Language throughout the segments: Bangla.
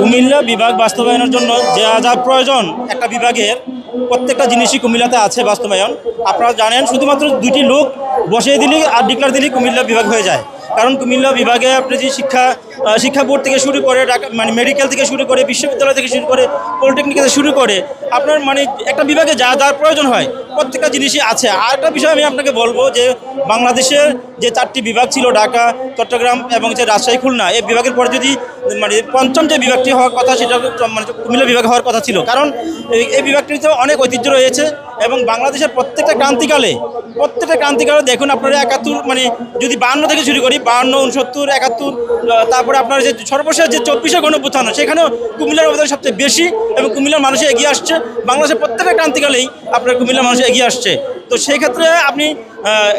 কুমিল্লা বিভাগ বাস্তবায়নের জন্য যা যা প্রয়োজন একটা বিভাগের প্রত্যেকটা জিনিসই কুমিল্লাতে আছে বাস্তবায়ন। আপনারা জানেন শুধুমাত্র দুটি লোক বসিয়ে দিলেই আর ডিক্লার দিলেই কুমিল্লা বিভাগ হয়ে যায়। কারণ কুমিল্লা বিভাগে আপনি যে শিক্ষা শিক্ষা বোর্ড থেকে শুরু করে মানে মেডিকেল থেকে শুরু করে বিশ্ববিদ্যালয় থেকে শুরু করে পলিটেকনিক থেকে শুরু করে আপনার মানে একটা বিভাগে যা যার প্রয়োজন হয় প্রত্যেকটা জিনিসই আছে। আর একটা বিষয় আমি আপনাকে বলব যে বাংলাদেশের যে চারটি বিভাগ ছিল, ঢাকা, চট্টগ্রাম এবং যে রাজশাহী, খুলনা, এই বিভাগের পরে যদি মানে পঞ্চম যে বিভাগটি হওয়ার কথা সেটা মানে কুমিল্লা বিভাগ হওয়ার কথা ছিল। কারণ এই বিভাগটিতে অনেক ঐতিহ্য রয়েছে। এবং বাংলাদেশের প্রত্যেকটা ক্রান্তিকালে প্রত্যেকটা ক্রান্তিকালে দেখুন আপনারা একাত্তর মানে যদি বাহান্ন থেকে শুরু করি, বাহান্ন, উনসত্তর, একাত্তর তারপরে আপনার যে সর্বশেষ যে চব্বিশে গণপুত্থান সেখানেও কুমিল্লার অবদান সবচেয়ে বেশি এবং কুমিল্লার মানুষ এগিয়ে আসছে। বাংলাদেশের প্রত্যেকটা ক্রান্তিকালেই আপনার কুমিল্লার মানুষ এগিয়ে আসছে। তো সেই ক্ষেত্রে আপনি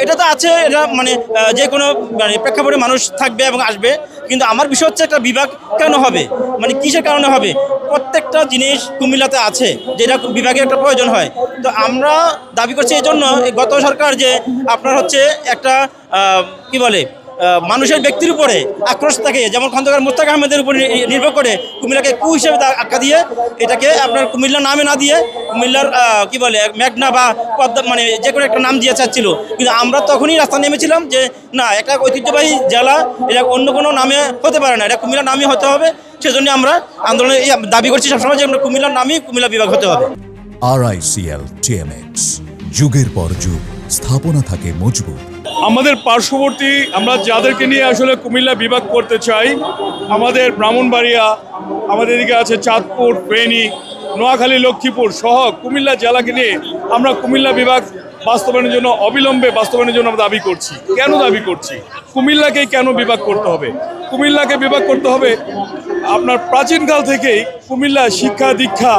এটা তো আছে, এটা মানে যে কোনো মানে প্রেক্ষাপটে মানুষ থাকবে এবং আসবে। কিন্তু আমার বিষয় হচ্ছে একটা বিভাগ কেন হবে? মানে কিসের কারণে হবে? প্রত্যেকটা জিনিস কুমিল্লাতে আছে, যেটা বিভাগের একটা প্রয়োজন হয়। তো আমরা দাবি করছি এই জন্য গত সরকার যে আপনার হচ্ছে একটা কি বলে মানুষের ব্যক্তির উপরে আক্রোশ থাকে, যেমন খন্দকার মোস্তাক আহমেদের উপর নির্ভর করে কুমিল্লাকে কু হিসেবে আখ্যা দিয়ে এটাকে আপনার কুমিল্লা নামে না দিয়ে কুমিল্লার কি বলে মেঘনা বা পদ্মা মানে যে কোনো একটা নাম দিয়ে চাচ্ছিল। কিন্তু আমরা তখনই রাস্তা নেমেছিলাম যে, না, একটা ঐতিহ্যবাহী জেলা, এটা অন্য কোনো নামে হতে পারে না, এটা কুমিল্লার নামই হতে হবে। সেজন্য আমরা আন্দোলনে এই দাবি করছি সবসময় যে আমরা কুমিল্লার নামই কুমিল্লা বিভাগ হতে হবে। আরআইসিএল টিএমএক্স যুগের পর যুগ স্থাপনা থাকে মজবুত। আমাদের পার্শ্ববর্তী আমরা যাদেরকে নিয়ে আসলে কুমিল্লা বিভাগ করতে চাই আমাদের ব্রাহ্মণবাড়িয়া আমাদের এদিকে আছে চাঁদপুর ফেনী নোয়াখালী লক্ষ্মীপুর সহ কুমিল্লা জেলাকে নিয়ে আমরা কুমিল্লা বিভাগ বাস্তবায়নের জন্য অবিলম্বে বাস্তবায়নের জন্য আমরা দাবি করছি। কেন দাবি করছি? কুমিল্লাকেই কেন বিভাগ করতে হবে? কুমিল্লাকে বিভাগ করতে হবে আপনার প্রাচীনকাল থেকেই কুমিল্লা শিক্ষা, দীক্ষা,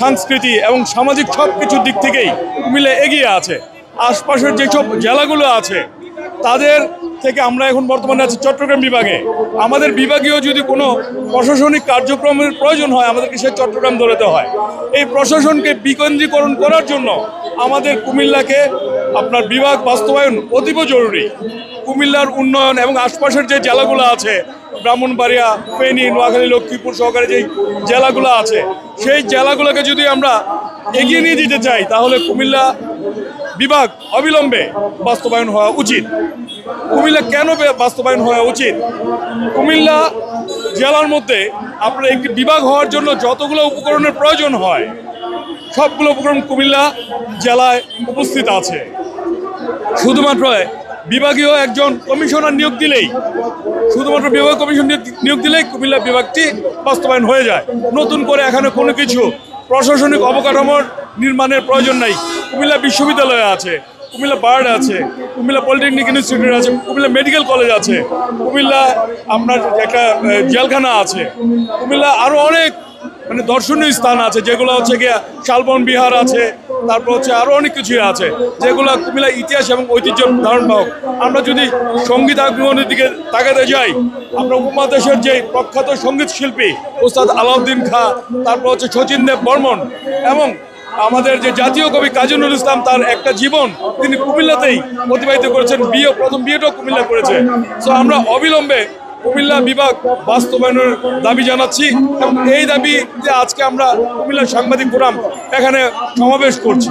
সংস্কৃতি এবং সামাজিক সব কিছুর দিক থেকেই কুমিল্লা এগিয়ে আছে। আশপাশের যেসব জেলাগুলো আছে, তাদের থেকে আমরা এখন বর্তমানে আছি চট্টগ্রাম বিভাগে। আমাদের বিভাগীয় যদি কোনো প্রশাসনিক কার্যক্রমের প্রয়োজন হয়, আমাদেরকে সে চট্টগ্রাম ধরেতে হয়। এই প্রশাসনকে বিকেন্দ্রীকরণ করার জন্য আমাদের কুমিল্লাকে আপনার বিভাগ বাস্তবায়ন অতীব জরুরি। কুমিল্লার উন্নয়ন এবং আশপাশের যে জেলাগুলো আছে, ব্রাহ্মণবাড়িয়া, ফেনী, নোয়াখালী, লক্ষ্মীপুর সহকারে যেই জেলাগুলো আছে, সেই জেলাগুলোকে যদি আমরা এগিয়ে নিয়ে যেতে চাই, তাহলে কুমিল্লা বিভাগ অবিলম্বে বাস্তবায়ন হওয়া উচিত। কুমিল্লা কেন বাস্তবায়ন হওয়া উচিত? কুমিল্লা জেলার মধ্যে আপনার একটি বিভাগ হওয়ার জন্য যতগুলো উপকরণের প্রয়োজন হয় সবগুলো উপকরণ কুমিল্লা জেলায় উপস্থিত আছে। শুধুমাত্র বিভাগীয় একজন কমিশনার নিয়োগ দিলেই, শুধুমাত্র বিভাগ কমিশন নিয়োগ- দিলেই কুমিল্লা বিভাগটি বাস্তবায়ন হয়ে যায়। নতুন করে এখানে কোনো কিছু প্রশাসনিক অবকাঠামোর নির্মাণের প্রয়োজন নাই। কুমিল্লা বিশ্ববিদ্যালয় আছে, কুমিল্লা বার্ড আছে, কুমিল্লা পলিটেকনিক ইনস্টিটিউট আছে, কুমিল্লা মেডিকেল কলেজ আছে, কুমিল্লা আপনার একটা জেলখানা আছে, কুমিল্লা আরও অনেক মানে দর্শনীয় স্থান আছে, যেগুলো হচ্ছে গিয়া শালবন বিহার আছে, তারপর হচ্ছে আরও অনেক কিছুই আছে, যেগুলো কুমিল্লা ইতিহাস এবং ঐতিহ্য ধারণ বাহক আমরা যদি সংগীত আগমনের দিকে তাকাতে যাই, আমরা উপমহাদেশের যে প্রখ্যাত সংগীত শিল্পী ওস্তাদ আলাউদ্দিন খা, তারপর হচ্ছে শচীন দেব বর্মন, এবং আমাদের যে জাতীয় কবি কাজী নজরুল ইসলাম, তার একটা জীবন তিনি কুমিল্লাতেই অতিবাহিত করেছেন, বিয়ে, প্রথম বিয়েটাও কুমিল্লা করেছে। সো আমরা অবিলম্বে কুমিল্লা বিভাগ বাস্তবায়নের দাবি জানাচ্ছি এবং এই দাবিতে আজকে আমরা কুমিল্লা সাংবাদিক ফোরাম এখানে সমাবেশ করছি।